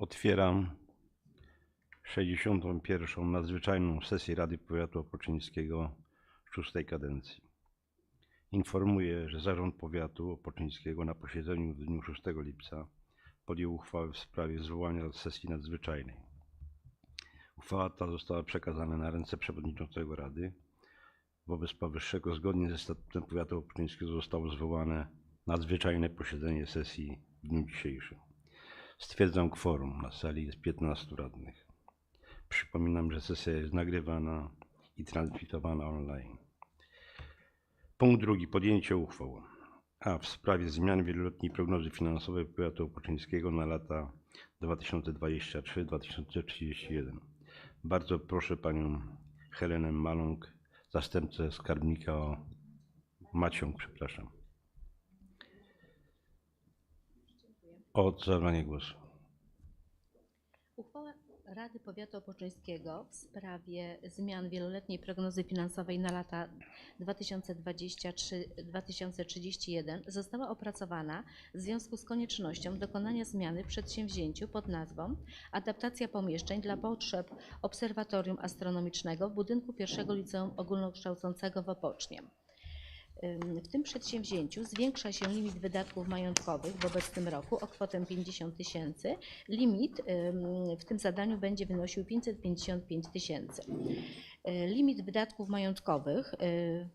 Otwieram 61. nadzwyczajną sesję Rady Powiatu Opoczyńskiego szóstej kadencji. Informuję, że Zarząd Powiatu Opoczyńskiego na posiedzeniu w dniu 6 lipca podjął uchwałę w sprawie zwołania sesji nadzwyczajnej. Uchwała ta została przekazana na ręce przewodniczącego Rady. Wobec powyższego zgodnie ze statutem Powiatu Opoczyńskiego zostało zwołane nadzwyczajne posiedzenie sesji w dniu dzisiejszym. Stwierdzam kworum. Na sali jest 15 radnych. Przypominam, że sesja jest nagrywana i transmitowana online. Punkt drugi. Podjęcie uchwał. A. W sprawie zmian wieloletniej prognozy finansowej powiatu opoczyńskiego na lata 2023-2031. Bardzo proszę panią Helenę Maląg, zastępcę skarbnika o Maciąg, przepraszam. O zabranie głosu. Uchwała Rady Powiatu Opoczyńskiego w sprawie zmian wieloletniej prognozy finansowej na lata 2023-2031 została opracowana w związku z koniecznością dokonania zmiany w przedsięwzięciu pod nazwą Adaptacja pomieszczeń dla potrzeb Obserwatorium Astronomicznego w budynku pierwszego liceum ogólnokształcącego w Opocznie. W tym przedsięwzięciu zwiększa się limit wydatków majątkowych w obecnym roku o kwotę 50 tysięcy. Limit w tym zadaniu będzie wynosił 555 tysięcy. Y, Limit wydatków majątkowych y,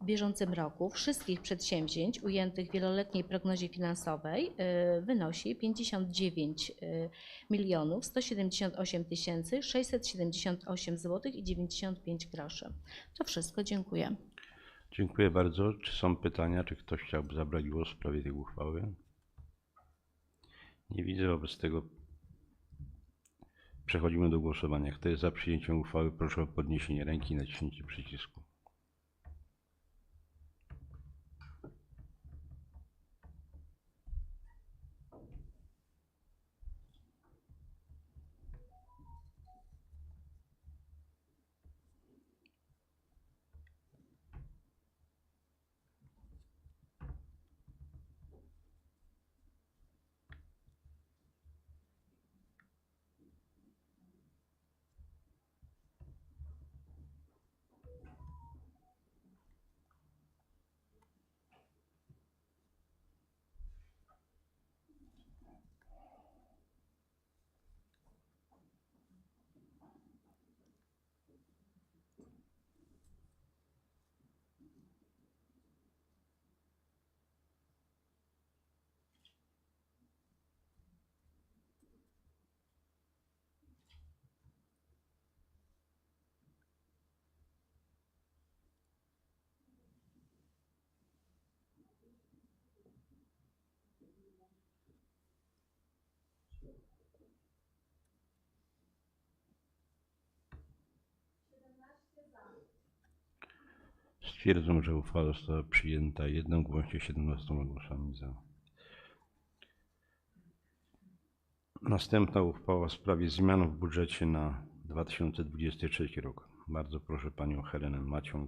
w bieżącym roku wszystkich przedsięwzięć ujętych w wieloletniej prognozie finansowej y, wynosi 59 y, milionów 178 tysięcy 678 zł i 95 groszy. To wszystko, dziękuję. Dziękuję bardzo. Czy są pytania? Czy ktoś chciałby zabrać głos w sprawie tej uchwały? Nie widzę. Wobec tego przechodzimy do głosowania. Kto jest za przyjęciem uchwały, proszę o podniesienie ręki i naciśnięcie przycisku. Stwierdzam, że uchwała została przyjęta jednogłośnie 17 głosami za. Następna uchwała w sprawie zmian w budżecie na 2023 rok. Bardzo proszę panią Helenę Macią,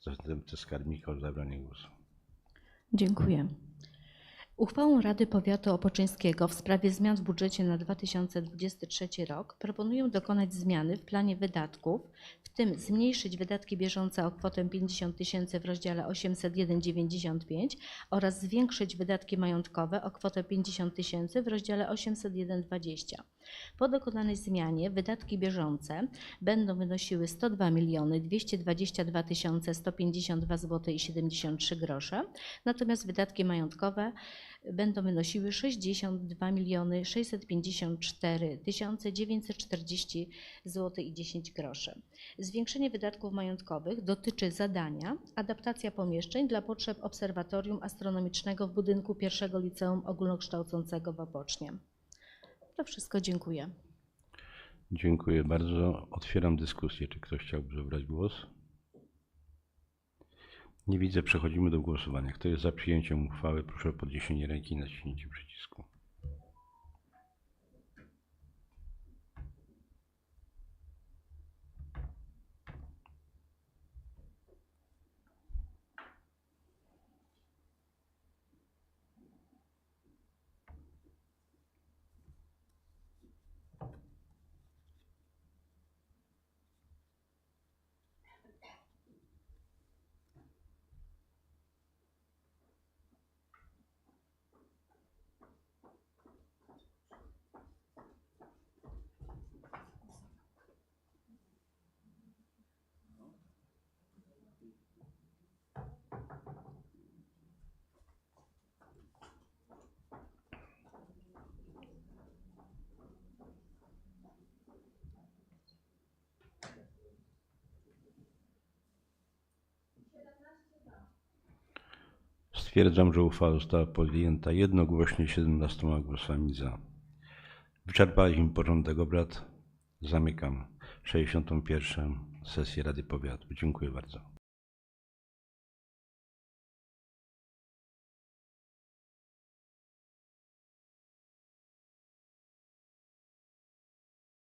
zastępcę skarbnika o zabranie głosu. Dziękuję. Uchwałą Rady Powiatu Opoczyńskiego w sprawie zmian w budżecie na 2023 rok proponuję dokonać zmiany w planie wydatków, w tym zmniejszyć wydatki bieżące o kwotę 50 tysięcy w rozdziale 801,95 oraz zwiększyć wydatki majątkowe o kwotę 50 tysięcy w rozdziale 801,20. Po dokonanej zmianie wydatki bieżące będą wynosiły 102 miliony 222 tysiące 152 zł i 73 grosze, natomiast wydatki majątkowe będą wynosiły 62 miliony 654 tysiące 940 zł i 10 groszy. Zwiększenie wydatków majątkowych dotyczy zadania adaptacja pomieszczeń dla potrzeb Obserwatorium Astronomicznego w budynku pierwszego liceum ogólnokształcącego w Opocznie. To wszystko, dziękuję. Dziękuję bardzo. Otwieram dyskusję. Czy ktoś chciałby zabrać głos? Nie widzę. Przechodzimy do głosowania. Kto jest za przyjęciem uchwały, proszę o podniesienie ręki i naciśnięcie przycisku. Stwierdzam, że uchwała została podjęta jednogłośnie 17 głosami za. Wyczerpaliśmy porządek obrad. Zamykam 61. sesję Rady Powiatu. Dziękuję bardzo.